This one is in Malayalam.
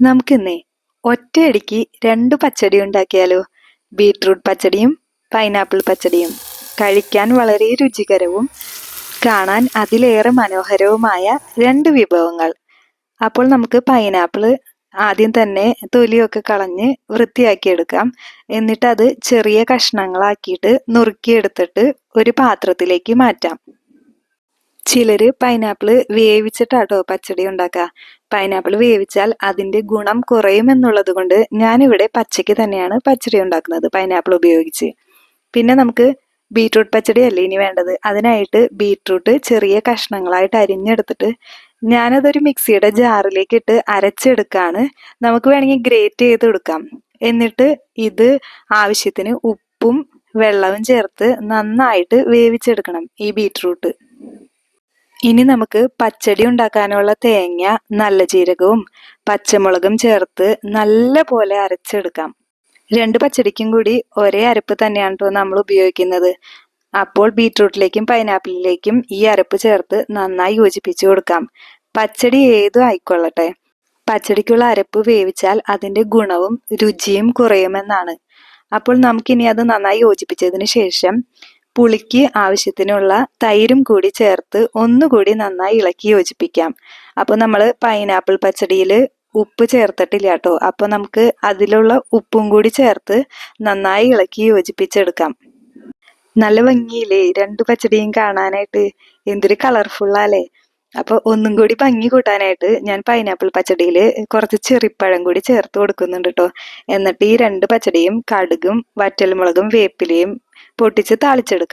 നമുക്കിന്നേ ഒറ്റയടിക്ക് രണ്ട് പച്ചടി ഉണ്ടാക്കിയാലോ? ബീട്രൂട്ട് പച്ചടിയും പൈനാപ്പിൾ പച്ചടിയും. കഴിക്കാൻ വളരെ രുചികരവും കാണാൻ അതിലേറെ മനോഹരവുമായ രണ്ട് വിഭവങ്ങൾ. അപ്പോൾ നമുക്ക് പൈനാപ്പിൾ ആദ്യം തന്നെ തൊലിയൊക്കെ കളഞ്ഞ് വൃത്തിയാക്കിയെടുക്കാം. എന്നിട്ട് അത് ചെറിയ കഷ്ണങ്ങളാക്കിയിട്ട് നുറുക്കിയെടുത്തിട്ട് ഒരു പാത്രത്തിലേക്ക് മാറ്റാം. ചിലര് പൈനാപ്പിൾ വേവിച്ചിട്ടാട്ടോ പച്ചടി ഉണ്ടാക്കുക പൈനാപ്പിൾ വേവിച്ചാൽ അതിന്റെ ഗുണം കുറയുമെന്നുള്ളത് കൊണ്ട് ഞാനിവിടെ പച്ചയ്ക്ക് തന്നെയാണ് പച്ചടി ഉണ്ടാക്കുന്നത് പൈനാപ്പിൾ ഉപയോഗിച്ച്. പിന്നെ നമുക്ക് ബീട്രൂട്ട് പച്ചടി അല്ലേ ഇനി വേണ്ടത്? അതിനായിട്ട് ബീട്രൂട്ട് ചെറിയ കഷ്ണങ്ങളായിട്ട് അരിഞ്ഞെടുത്തിട്ട് ഞാനതൊരു മിക്സിയുടെ ജാറിലേക്ക് ഇട്ട് അരച്ചെടുക്കാണ്. നമുക്ക് വേണമെങ്കിൽ ഗ്രേറ്റ് ചെയ്ത് കൊടുക്കാം എന്നിട്ട് ഇത് ആവശ്യത്തിന് ഉപ്പും വെള്ളവും ചേർത്ത് നന്നായിട്ട് വേവിച്ചെടുക്കണം ഈ ബീട്രൂട്ട് ഇനി നമുക്ക് പച്ചടി ഉണ്ടാക്കാനുള്ള തേങ്ങ നല്ല ജീരകവും പച്ചമുളകും ചേർത്ത് നല്ല പോലെ അരച്ചെടുക്കാം. രണ്ട് പച്ചടിക്കും കൂടി ഒരേ അരപ്പ് തന്നെയാണ് നമ്മൾ ഉപയോഗിക്കുന്നത്. അപ്പോൾ ബീട്രൂട്ടിലേക്കും പൈനാപ്പിളിലേക്കും ഈ അരപ്പ് ചേർത്ത് നന്നായി യോജിപ്പിച്ചു കൊടുക്കാം. പച്ചടി ഏതും ആയിക്കൊള്ളട്ടെ. പച്ചടിക്കുള്ള അരപ്പ് വേവിച്ചാൽ അതിന്റെ ഗുണവും രുചിയും കുറയുമെന്നാണ്. അപ്പോൾ നമുക്കിനി അത് നന്നായി യോജിപ്പിച്ചതിന് ശേഷം പുളിക്ക് ആവശ്യത്തിനുള്ള തൈരും കൂടി ചേർത്ത് ഒന്നുകൂടി നന്നായി ഇളക്കി യോജിപ്പിക്കാം. അപ്പോൾ നമ്മൾ പൈനാപ്പിൾ പച്ചടിയിൽ ഉപ്പ് ചേർത്തിട്ടില്ല കേട്ടോ അപ്പോൾ നമുക്ക് അതിലുള്ള ഉപ്പും കൂടി ചേർത്ത് നന്നായി ഇളക്കി യോജിപ്പിച്ചെടുക്കാം. നല്ല ഭംഗിയില്ലേ? രണ്ട് പച്ചടിയും കാണാനായിട്ട്. എന്തൊരു കളർഫുള്ളാലേ അപ്പോൾ ഒന്നും കൂടി ഭംഗി കൂട്ടാനായിട്ട് ഞാൻ പൈനാപ്പിൾ പച്ചടിയിൽ കുറച്ച് ചെറിപ്പഴം കൂടി ചേർത്ത് കൊടുക്കുന്നുണ്ട് കേട്ടോ എന്നിട്ട് ഈ രണ്ട് പച്ചടിയും കടുകും വറ്റൽമുളകും വേപ്പിലയും പൊട്ടിച്ച് താളിച്ചെടുക്കാം.